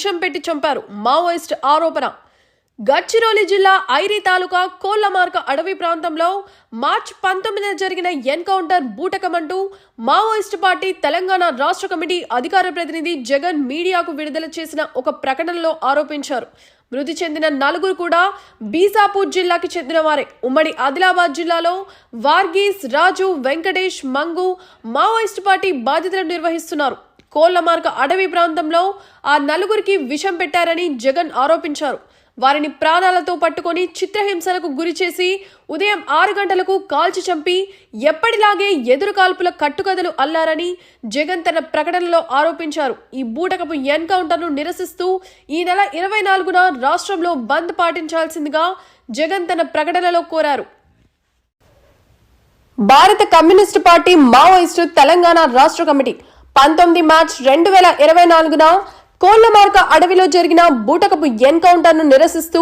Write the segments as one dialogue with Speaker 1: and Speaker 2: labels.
Speaker 1: విషం పెట్టి చంపారు మావోయిస్ట్ ఆరోపణ. గడ్చిరోలి జిల్లా ఐరి తాలూకా కోళ్ళమార్క అడవి ప్రాంతంలో మార్చ్ పంతొమ్మిదిన జరిగిన ఎన్కౌంటర్ బూటకమంటూ మావోయిస్టు పార్టీ తెలంగాణ రాష్ట్ర కమిటీ అధికార ప్రతినిధి జగన్ మీడియాకు విడుదల చేసిన ఒక ప్రకటనలో ఆరోపించారు. మృతి చెందిన నలుగురు కూడా బీసాపూర్ జిల్లాకి చెందిన వారే. ఉమ్మడి ఆదిలాబాద్ జిల్లాలో వార్గీస్ రాజు వెంకటేష్ మంగు మావోయిస్టు పార్టీ బాధ్యతలు నిర్వహిస్తున్నారు. కోళ్ళమార్గ అడవి ప్రాంతంలో ఆ నలుగురికి విషం పెట్టారని జగన్ ఆరోపించారు. వారిని ప్రాణాలతో పట్టుకొని చిత్రహింసలకు గురి చేసి ఉదయం ఆరు గంటలకు కాల్చి చంపి ఎప్పటిలాగే ఎదురు కాల్పుల కట్టుకథలు అల్లారని జగన్ తన ప్రకటనలో ఆరోపించారు. ఈ బూటకపు ఎన్కౌంటర్ను నిరసిస్తూ ఈ నెల ఇరవై నాలుగున రాష్ట్రంలో బంద్ పాటించాల్సిందిగా జగన్ తన ప్రకటనలో కోరారు. భారత కమ్యూనిస్టు పార్టీ మావోయిస్టు తెలంగాణ రాష్ట్ర కమిటీ పంతొమ్మిది మార్చ్ రెండు వేల ఇరవై నాలుగున కోళ్ళమార్క అడవిలో జరిగిన బూటకపు ఎన్కౌంటర్ను నిరసిస్తూ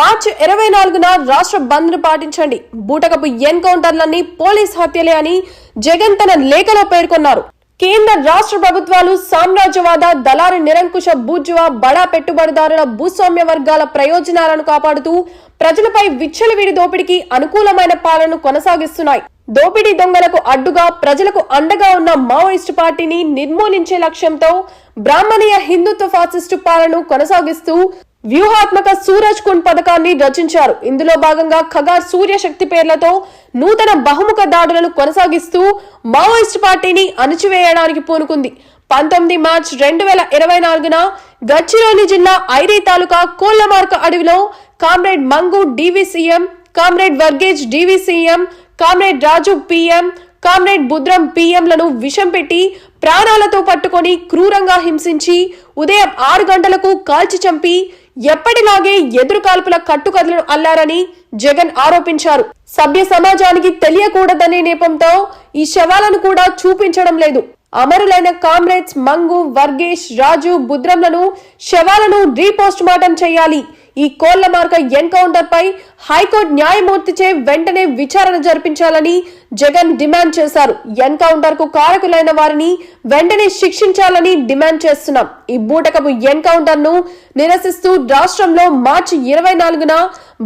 Speaker 1: మార్చి ఇరవై నాలుగున రాష్ట్ర బంద్ను పాటించండి. బూటకపు ఎన్కౌంటర్లన్నీ పోలీస్ హత్యలే అని జగన్ తన లేఖలో పేర్కొన్నారు. కేంద్ర రాష్ట్ర ప్రభుత్వాలు సామ్రాజ్యవాద దళారి నిరంకుశ బూర్జువా బడా పెట్టుబడిదారుల భూస్వామ్య వర్గాల ప్రయోజనాలను కాపాడుతూ ప్రజలపై విచ్చలవిడి దోపిడీకి అనుకూలమైన పాలన కొనసాగిస్తున్నాయి. దోపిడీ దొంగలకు అడ్డుగా ప్రజలకు అండగా ఉన్న మావోయిస్టు పార్టీని నిర్మూలించే లక్ష్యంతో బ్రాహ్మణీయ హిందుత్వ ఫాసిస్టు పాలన కొనసాగిస్తూ వ్యూహాత్మక సూరజ్ కుండ్ పథకాన్ని రచించారు. ఇందులో భాగంగా ఖగార్ సూర్యశక్తి పేర్లతో నూతన బహుముఖ దాడులను కొనసాగిస్తూ మావోయిస్ట్ పార్టీని అణచివేయడానికి పూనుకుంది. పంతొమ్మిది మార్చ్ రెండు వేల ఇరవై నాలుగున గచ్చిరోలి జిల్లా ఐరీ తాలూకా కోళ్ళమార్క అడవిలో comrade Mangu DVCM comrade Varghese DVCM comrade Raju PM comrade Budram పిఎంలను విషం పెట్టి ప్రాణాలతో పట్టుకొని క్రూరంగా హింసించి ఉదయం ఆరు గంటలకు కాల్చి చంపి ఎప్పటిలాగే ఎదురు కాల్పుల కట్టుకథలను అల్లారని జగన్ ఆరోపించారు. సభ్య సమాజానికి తెలియకూడదనే నేపంతో ఈ శవాలను కూడా చూపించడం లేదు. అమరులైన కామ్రేడ్స్ మంగు వర్గేష్ రాజు బుద్రంలను శవాలను రీపోస్ట్ మార్టం చేయాలి. ఈ కోళ్ళ మార్క ఎన్కౌంటర్ పై హైకోర్టు న్యాయమూర్తిచే వెంటనే విచారణ జరిపించాలని జగన్ డిమాండ్ చేశారు. ఎన్కౌంటర్కు కారకులైన వారిని వెంటనే శిక్షించాలని డిమాండ్ చేస్తున్నాం. ఈ బూటకపు ఎన్కౌంటర్ను నిరసిస్తూ రాష్ట్రంలో మార్చి ఇరవై నాలుగున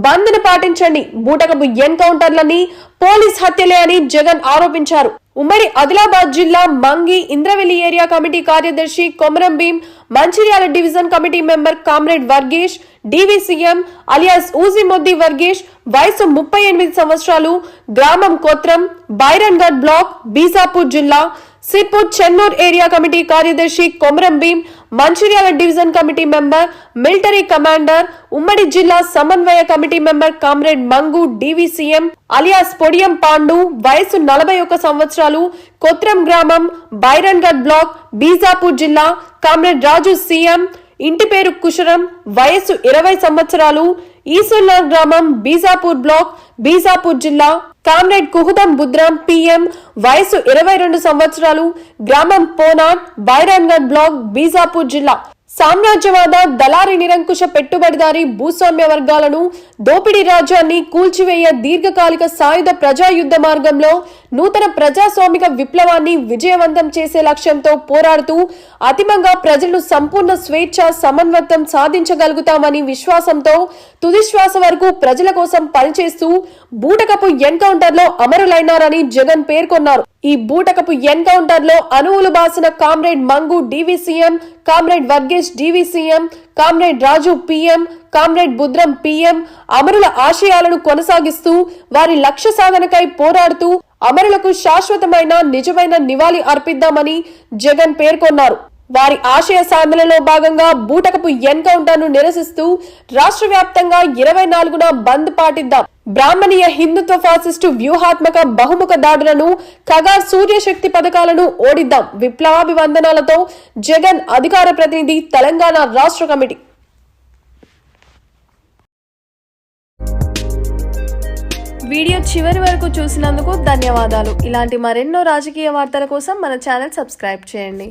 Speaker 1: బంద్ను పాటించండి. బూటకపు ఎన్కౌంటర్లని పోలీస్ హత్యలే అని జగన్ ఆరోపించారు. ఉమ్మడి ఆదిలాబాద్ జిల్లా మంగి ఇంద్రవెల్లి ఏరియా కమిటీ కార్యదర్శి Komaram Bheem Mancherial division committee member comrade Varghese DVCM alias ఊజిమొద్ది Vargesh వయసు ముప్పై ఎనిమిది సంవత్సరాలు గ్రామం కోత్రం బైరన్గఢ్ బ్లాక్ బీజాపూర్ జిల్లా సిర్పూర్ చెన్నూర్ ఏరియా కమిటీ కార్యదర్శి Komaram Bheem Mancherial division committee member military commander ఉమ్మడి జిల్లా సమన్వయ committee member comrade Mangu DVCM alias Podiyam Pandu వయసు నలభై ఒక్క సంవత్సరాలు కొత్రం గ్రామం బైరన్గఢ్ బ్లాక్ బీజాపూర్ జిల్లా కామ్రేడ్ రాజు సీఎం ఇంటి పేరు కుశరం వయసు ఇరవై సంవత్సరాలు ఈసుల్లా గ్రామం బీజాపూర్ బ్లాక్ బీజాపూర్ జిల్లా కామ్రేడ్ కుహుదం బుద్రాం పిఎం వయసు ఇరవై రెండు సంవత్సరాలు గ్రామం పోనాడ్ బైరాన్గఢ్ బ్లాక్ బీజాపూర్ జిల్లా. సామ్రాజ్యవాద దళారి నిరంకుశ పెట్టుబడిదారి భూస్వామ్య వర్గాలను దోపిడీ రాజ్యాన్ని కూల్చివేయ దీర్ఘకాలిక సాయుధ ప్రజాయుద్ధ మార్గంలో నూతన ప్రజాస్వామిక విప్లవాన్ని విజయవంతం చేసే లక్ష్యంతో పోరాడుతూ అతిమంగా ప్రజలను సంపూర్ణ స్వేచ్ఛ సమన్వతం సాధించగలుగుతామని విశ్వాసంతో తుదిశ్వాస వరకు ప్రజల కోసం పనిచేస్తూ బూటకపు ఎన్కౌంటర్లో అమరులైనారని జగన్ పేర్కొన్నారు. ఈ బూటకపు ఎన్కౌంటర్లో అణువులు బాసిన comrade Mangu DVCM comrade Varghese DVCM comrade Raju PM comrade Budram PM అమరుల ఆశయాలను కొనసాగిస్తూ వారి లక్ష్య సాధనకై పోరాడుతూ అమరులకు శాశ్వతమైన నిజమైన నివాళి అర్పిద్దామని జగన్ పేర్కొన్నారు. వారి ఆశయ సాధనలో భాగంగా బూటకపు ఎన్కౌంటర్ను నిరసిస్తూ రాష్ట్ర వ్యాప్తంగా ఇరవై నాలుగున బంద్ పాటిద్దాం. బ్రాహ్మణీయ హిందుత్వ ఫాసిస్టు వ్యూహాత్మక బహుముఖ దాడులను కగా సూర్యశక్తి పథకాలను ఓడిద్దాం. విప్లవాభివందనాలతో జగన్ అధికార ప్రతినిధి తెలంగాణ రాష్ట్ర కమిటీ. వీడియో చివరి వరకు చూసినందుకు ధన్యవాదాలు. ఇలాంటి మరెన్నో రాజకీయ వార్తల కోసం మన ఛానల్ సబ్స్క్రైబ్ చేయండి.